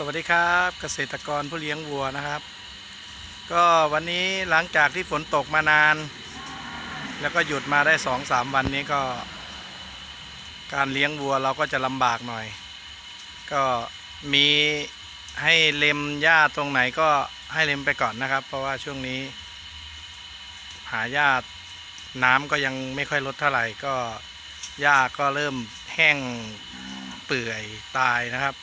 สวัสดีครับเกษตรกรผู้เลี้ยงวัวนะครับ ก็วันนี้หลังจากที่ฝนตกมานาน แล้วก็หยุดมาได้สองสามวันนี้ก็ การเลี้ยงวัวเราก็จะลำบากหน่อย ก็มีให้เล็มหญ้าตรงไหนก็ให้เล็มไปก่อนนะครับ เพราะว่าช่วงนี้ หาหญ้าน้ำก็ยังไม่ค่อยลดเท่าไหร่ก็หญ้าก็เริ่มแห้งเปื่อยตายนะครับ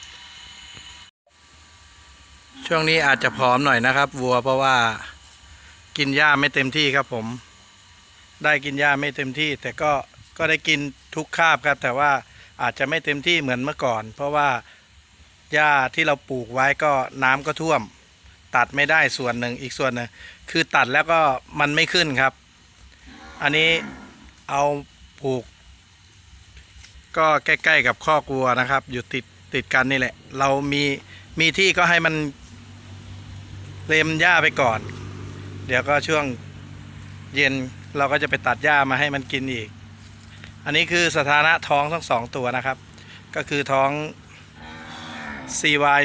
ช่วงนี้อาจจะผอมหน่อยนะครับ วัวเพราะว่ากินหญ้าไม่เต็มที่ครับผม ได้กินหญ้าไม่เต็มที่ แต่ก็ก็ได้กินทุกคาบครับ แต่ว่าอาจจะไม่เต็มที่เหมือนเมื่อก่อน เพราะว่าหญ้าที่เราปลูกไว้ก็น้ำก็ท่วม ตัดไม่ได้ส่วนหนึ่งอีกส่วนหนึ่งคือตัดแล้วก็มันไม่ขึ้นครับ อันนี้เอาปลูก ก็ใกล้ๆกับข้อกวัวนะครับ อยู่ติดติดกันนี่แหละ เรามีมีที่ก็ให้มัน เลมหญ้าไปก่อน เดี๋ยวก็ช่วงเย็นเราก็จะไปตัดหญ้ามาให้มันกินอีก อันนี้คือสถานะท้องทั้งสองตัวนะครับ ก็คือท้อง CY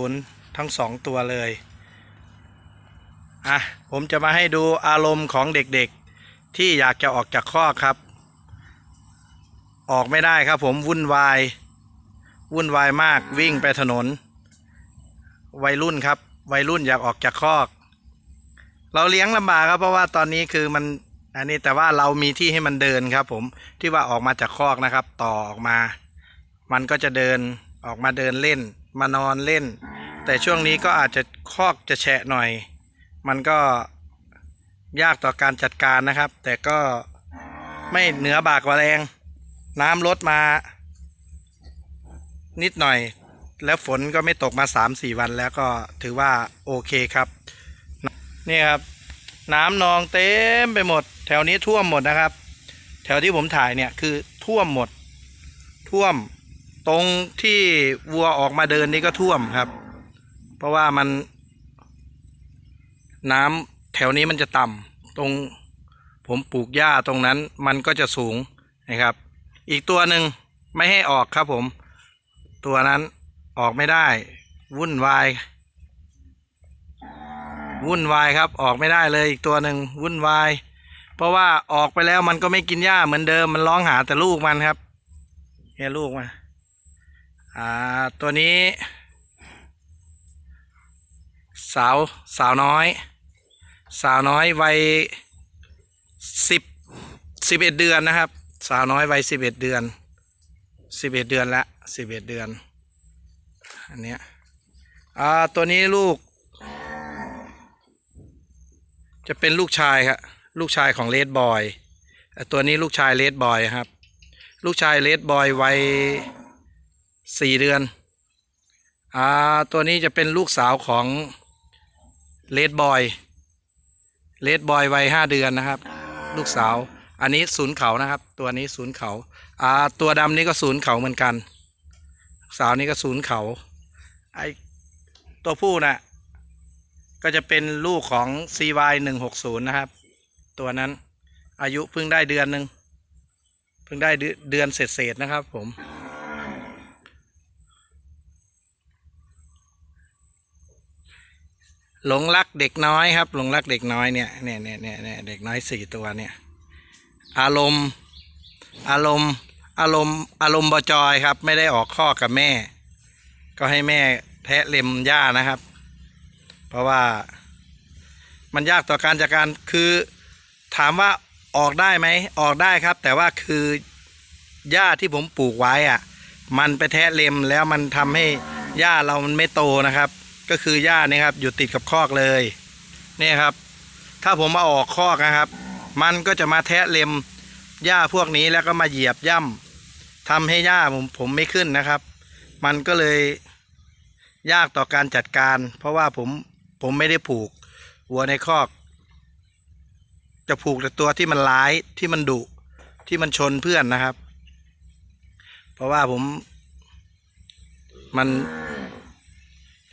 160ทั้งสองตัวเลย อะ ผมจะมาให้ดูอารมณ์ของเด็กๆ ที่อยากจะออกจากข้อครับ ออกไม่ได้ครับผมวุ่นวาย วุ่นวายมากวิ่งไปถนน วัยรุ่นครับ วัยรุ่นอยากออกจากคอก เราเลี้ยงลำบากครับ เพราะว่าตอนนี้คือมัน อันนี้แต่ว่าเรามีที่ให้มันเดินครับ ผมที่ว่าออกมาจากคอกนะครับ ต่อออกมา มันก็จะเดินออกมาเดินเล่น มานอนเล่น แต่ช่วงนี้ก็อาจจะคอกจะแฉะหน่อย มันก็ยากต่อการจัดการนะครับ แต่ก็ไม่เหนือบากกว่าแรง น้ำลดมา นิดหน่อย แล้วฝนก็ไม่ตกมาสามสี่วันแล้วก็ถือว่าโอเคครับนี่ครับ น้ำนองเต็มไปหมด แถวนี้ท่วมหมดนะครับ แถวที่ผมถ่ายเนี่ยคือท่วมหมด ท่วมตรงที่วัวออกมาเดินนี่ก็ท่วมครับ เพราะว่ามัน น้ำแถวนี้มันจะต่ำตรงผมปลูกหญ้าตรงนั้นมันก็จะสูงนะครับ อีกตัวหนึ่งไม่ให้ออกครับผม ตัวนั้น ออกไม่ได้ วุ่นวาย วุ่นวายครับ ออกไม่ได้เลยอีกตัวหนึ่งวุ่นวาย เพราะว่าออกไปแล้วมันก็ไม่กินหญ้าเหมือนเดิมมันร้องหาแต่ลูกมันครับเนี่ยลูกมาอ่าตัวนี้ สาวสาวน้อย สาวน้อยวัยสิบสิบเอ็ดเดือนนะครับ สาวน้อยวัยสิบเอ็ดเดือนสิบเอ็ดเดือนละสิบเอ็ดเดือน อันเนี้ยอ่าตัวนี้ลูก จะเป็นลูกชายครับลูกชายของเลดบอยตัวนี้ลูกชายเลดบอยครับ ลูกชายเลดบอยวัยสี่เดือนอ่าตัวนี้จะเป็นลูกสาวของเลดบอยเลดบอยวัยห้าเดือนนะครับ ลูกสาว อันนี้ศูนย์เขานะครับ ตัวนี้ศูนย์เขาอ่าตัวดำนี้ก็ศูนย์เขาเหมือนกัน สาวนี้ก็ศูนย์เขาไอตัวผู้น่ะ ก็จะเป็นลูกของ CY 160 นะครับ ตัวนั้นอายุเพิ่งได้เดือนหนึ่งเพิ่งได้เดือนเศษๆนะครับผมหลงรักเด็กน้อยครับ หลงรักเด็กน้อยเนี่ยเนี่ยเนี่ยเนี่ยเด็กน้อยสี่ตัวเนี่ย อารมณ์ อารมณ์ อารมณ์อารมณ์บจอยครับ ไม่ได้ออกข้อกับแม่ ก็ให้แม่แทะเล็มหญ้านะครับ เพราะว่ามันยากต่อการจัดการคือถามว่าออกได้ไหมออกได้ครับ แต่ว่าคือหญ้าที่ผมปลูกไว้อะ มันไปแทะเล็มแล้วมันทำให้หญ้าเรามันไม่โตนะครับ ก็คือหญ้านี่ครับ อยู่ติดกับคอกเลยเนี่ยครับ ถ้าผมมาออกคอกนะครับ มันก็จะมาแทะเล็มหญ้าพวกนี้แล้วก็มาเหยียบย่ำ ทำให้หญ้าผมผมไม่ขึ้นนะครับ มันก็เลยยากต่อการจัดการ เพราะว่าผมผมไม่ได้ผูกวัวในคอก จะผูกแต่ตัวที่มันร้ายที่มันดุที่มันชนเพื่อนนะครับ เพราะว่าผม มัน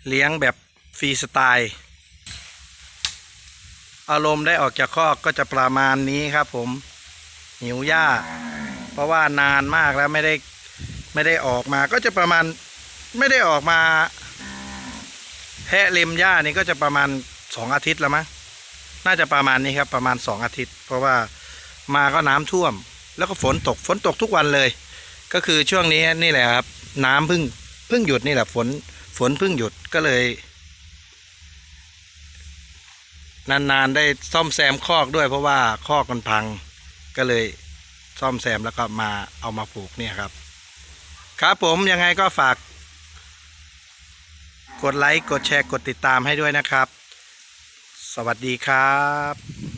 เลี้ยงแบบฟรีสไตล์อารมณ์ได้ออกจากคอกก็จะประมาณนี้ครับผมหิวหญ้า เพราะว่านานมากแล้วไม่ได้ไม่ได้ออกมา ก็จะประมาณไม่ได้ออกมาแพะเล็มหญ้านี่ก็จะประมาณสองอาทิตย์แล้วมั้งน่าจะประมาณนี้ครับประมาณสองอาทิตย์ เพราะว่ามาก็น้ำท่วม แล้วก็ฝนตกฝนตกทุกวันเลย ก็คือช่วงนี้นี่แหละครับ น้ำเพิ่งเพิ่งหยุดนี่แหละฝนฝนเพิ่งหยุดก็เลย นานๆได้ซ่อมแซมคอกด้วยเพราะว่าคอกมันพังก็เลย ซ่อมแซมแล้วก็มาเอามาปลูกเนี่ยครับ ครับผมยังไงก็ฝาก กดไลค์กดแชร์กดติดตามให้ด้วยนะครับ สวัสดีครับ